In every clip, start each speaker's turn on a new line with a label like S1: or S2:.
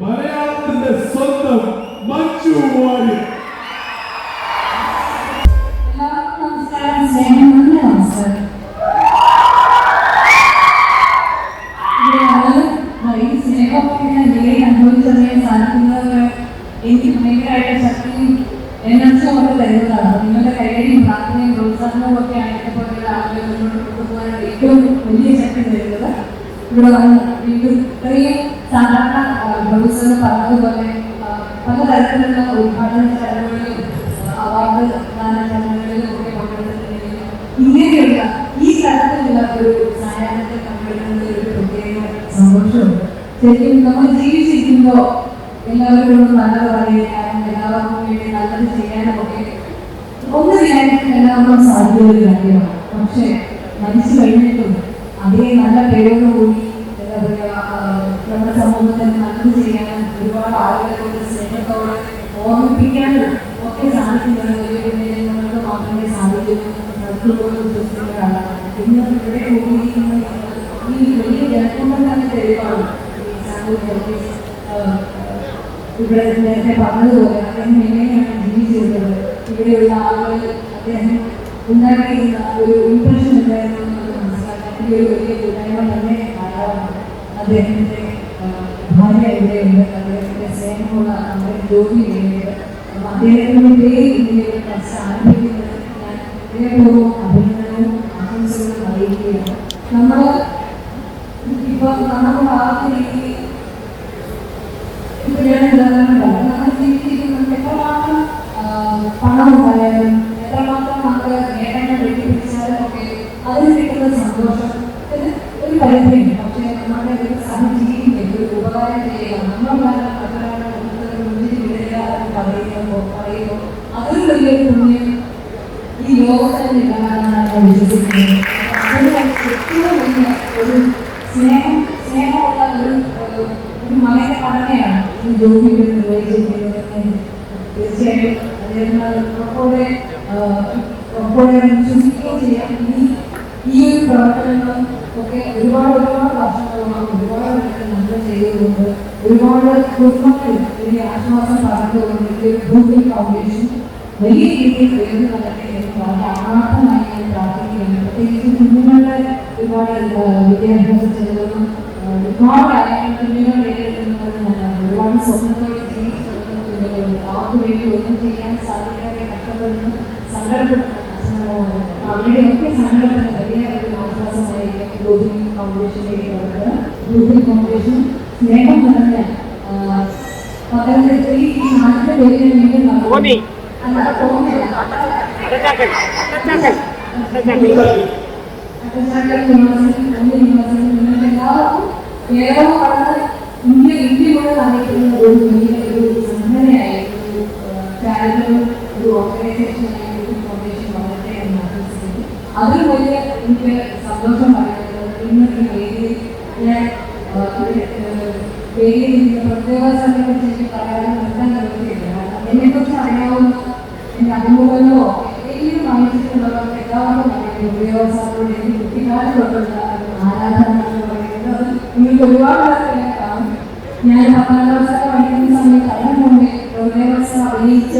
S1: മലയാളത്തിന്റെ സ്വന്തം മഞ്ജു വാര്യർ
S2: എനിക്ക് ഭയങ്കരമായിട്ട് ശക്തിയും എനർജിയും ഒക്കെ തരുന്നതാണ്. നിങ്ങളുടെ കൈയടിയും പ്രാർത്ഥനയും പ്രോത്സാഹനവും ഒക്കെ ആയിട്ട് ആളുകളെ മുന്നോട്ട് കൊണ്ടുപോകാൻ വലിയ ശക്തി തരുന്നത്. ഇവിടെ വന്ന് വീണ്ടും ഇത്രയും സാധാരണ പ്രൊഫസർ പറഞ്ഞതുപോലെ പലതരത്തിലുള്ള ഉദ്ഘാടന ചടങ്ങുകളിലും അവാർഡ് ദാന ചടങ്ങുകളിലും ഒക്കെ പങ്കെടുത്തിട്ടുണ്ടെങ്കിലും ഇങ്ങനെയുള്ള ഈ തരത്തിലുള്ള ഒരു സായാഹ്നത്തിൽ പങ്കെടുക്കുന്നതിൽ ഒരു പ്രത്യേക സന്തോഷമുണ്ട്. ശരിക്കും നമ്മൾ ജീവിച്ചിരിക്കുമ്പോൾ എല്ലാവരോടും നല്ലത് പറയാനും എല്ലാവർക്കും വേണ്ടി നല്ലത് ചെയ്യാനും ഒക്കെ ഒന്ന് വിചാരിക്കാൻ എല്ലാവർക്കും സാധ്യത കാര്യമാണ്. പക്ഷേ മരിച്ചു കഴിഞ്ഞിട്ടും അതേ നല്ല പേരോടുകൂടി ഇവിടെ നേരത്തെ പറഞ്ഞതുപോലെ അദ്ദേഹം എങ്ങനെയാണ് ജീവിച്ചിരുന്നത് ഇവിടെയുള്ള ആളുകൾ അദ്ദേഹം ഉണ്ടാക്കിയിരുന്ന ഒരു ഇംപ്രഷൻ എന്തായിരുന്നു എന്ന് മനസ്സിലാക്കാൻ ഈ ഒരു വലിയ കൂട്ടായ്മ തന്നെ ധാരാളമാണ് അദ്ദേഹത്തിൻ്റെ ആ, ഭാര്യ ഇവിടെയുണ്ട് അദ്ദേഹത്തിൻ്റെ സ്നേഹമുള്ള നമ്മുടെ ജോലി ആരംഭിക്കുന്നത് ഞാൻ ഹൃദയപൂർവം അഭിനന്ദനവും ആശംസകളും അറിയിക്കുകയാണ് നമ്മൾ ഇപ്പം നമ്മുടെ ഭാഗത്ത് ഈ എത്രമാത്രം പണം ഉണ്ടായാലും എത്രമാത്രം നമുക്ക് നേട്ടങ്ങൾ വെട്ടിപ്പിടിച്ചാലും ഒക്കെ അതിന് കിട്ടുന്ന സന്തോഷം ഒരു പരിധിയുണ്ട് പക്ഷേ നമ്മുടെ ഒരു കടമയാണ് ഈ ജോലിയിൽ നിർവഹിച്ചിരിക്കുന്നത് തീർച്ചയായും അദ്ദേഹത്തിന് ഉറപ്പോടെ ഉറപ്പോടെ വിശ്വസിക്കുകയും ചെയ്യാം ഇനി ഈ ഒരു പ്രവർത്തനങ്ങളും ഒക്കെ ഒരുപാട് ഒരുപാട് വർഷങ്ങളോളം ഒരുപാട് പേർക്ക് നമ്മൾ ചെയ്തുകൊണ്ട് ഒരുപാട് കുടുംബങ്ങളിൽ വലിയ ആശ്വാസം പകർന്നുകൊണ്ട് ഈ ഒരു ഭൂമി ഫൗണ്ടേഷൻ വലിയ രീതിയിൽ ഉയർന്നു വരട്ടെ എന്ന് വളരെ ആത്മാർത്ഥമായി ഞാൻ പ്രാർത്ഥിക്കുകയാണ് പ്രത്യേകിച്ച് കുഞ്ഞുങ്ങളുടെ ഒരുപാട് ആ, വിദ്യാഭ്യാസ ചെലവും ആ, ഒരുപാട് കാര്യങ്ങൾ കുഞ്ഞുങ്ങൾ നേരിടുന്നത് നല്ലതാണ് ഒരുപാട് സ്വപ്നത്തോടെ ജീവിക്കുന്ന കുഞ്ഞുങ്ങളുണ്ട് അവർക്ക് വേണ്ടി ഒന്നും ചെയ്യാൻ സാധിക്കാതെ കഷ്ടപ്പെടുന്ന സങ്കടപ്പെടുന്ന അച്ഛനമ്മമാരുണ്ട് അവരുടെയൊക്കെ സങ്കടത്തിന് വലിയ ഒരു ആശ്വാസമായി ഗ്ലോബിൽ ഫൗണ്ടേഷനിലേക്ക് വരുന്നത് ഗ്ലോബിൽ ഫൗണ്ടേഷൻ സ്നേഹം നിറഞ്ഞ ആ, പത്തനംതിട്ട ഈ നാട്ടിലെ പേരിന് വേണ്ടി നടത്തുന്നു. അല്ല, തോന്നില്ല. കേരളം വളരെ ഇന്ത്യ ഇന്ത്യ മുഴുവൻ അറിയിക്കുന്ന ഒരു വലിയ ഒരു സംഘടനയായി ഒരു ചാരിറ്റബിൾ ഒരു ഓർഗനൈസേഷനായി ഒരു ഫൗണ്ടേഷൻ വളരട്ടെ എന്ന് ആശംസിക്കുന്നു അതിൽ വലിയ എനിക്ക് സന്തോഷം പറയുന്നത് ഇന്ന് ഈ വേദിയിൽ ഞാൻ വേദിയിൽ നിന്ന് പ്രത്യേക സംഘടന എനിക്ക് പറയാനും നിർത്താൻ കഴിയുകയില്ല കാരണം എന്നെക്കുറിച്ച് അറിയാവുന്ന എന്റെ അഭിമുഖങ്ങളോ ഏതെങ്കിലും വായിച്ചിട്ടുള്ളവർക്ക് എല്ലാവർക്കും അറിയാം ഉപയോഗസാറോട് എനിക്ക് കുട്ടിക്കാലം തൊട്ടുള്ള ആരാധന എന്ന് പറയുന്നത് അത് നിങ്ങൾക്ക് ഒരുപാട് പേർക്ക് ഞാൻ കാണും ഞാൻ പത്താം ക്ലാസ്സൊക്കെ പഠിക്കുന്ന സമയത്ത് അതിന് മുമ്പേ ഉപയോഗസാർ അഭിനയിച്ച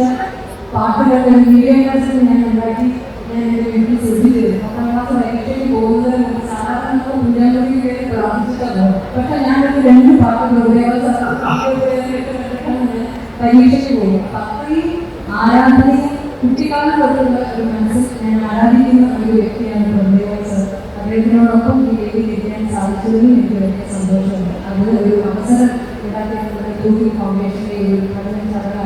S2: പാട്ടുകളുടെ വീഡിയോ ക്ലാസ്സിൽ ഞാൻ ഉണ്ടാക്കി ഞാൻ എൻ്റെ വീട്ടിൽ ശ്രദ്ധിച്ചിരുന്നു പത്താം ക്ലാസ് പരീക്ഷയ്ക്ക് പോകുന്നതിന് മുമ്പ് സാധാരണ കുഞ്ഞാമ്പതിക്ക് വേണ്ടി പ്രാർത്ഥിച്ചിട്ടല്ലോ പക്ഷെ ഞാനൊരു രണ്ട് പാട്ടുകൾ ഉപയോഗസാർ പരീക്ഷയ്ക്ക് പോകും അപ്പൊ അത്രയും ആരാധനയും കുട്ടിക്കാലം തൊട്ടുള്ള ഒരു മനസ്സിൽ ഞാൻ ആരാധിക്കുന്ന ഒരു വ്യക്തിയാണ് പ്രഭേവ സർ. അദ്ദേഹത്തിനോടൊപ്പം ഈ വേദിയിൽ സാധിച്ചതിൽ എനിക്ക് വലിയ സന്തോഷമുണ്ട്. അത് ഒരു അവസരം ഉണ്ടാക്കിയ നമ്മുടെ യൂത്തി ഫൗണ്ടേഷന്റെ ഈ ഒരു പഠന ചടങ്ങ്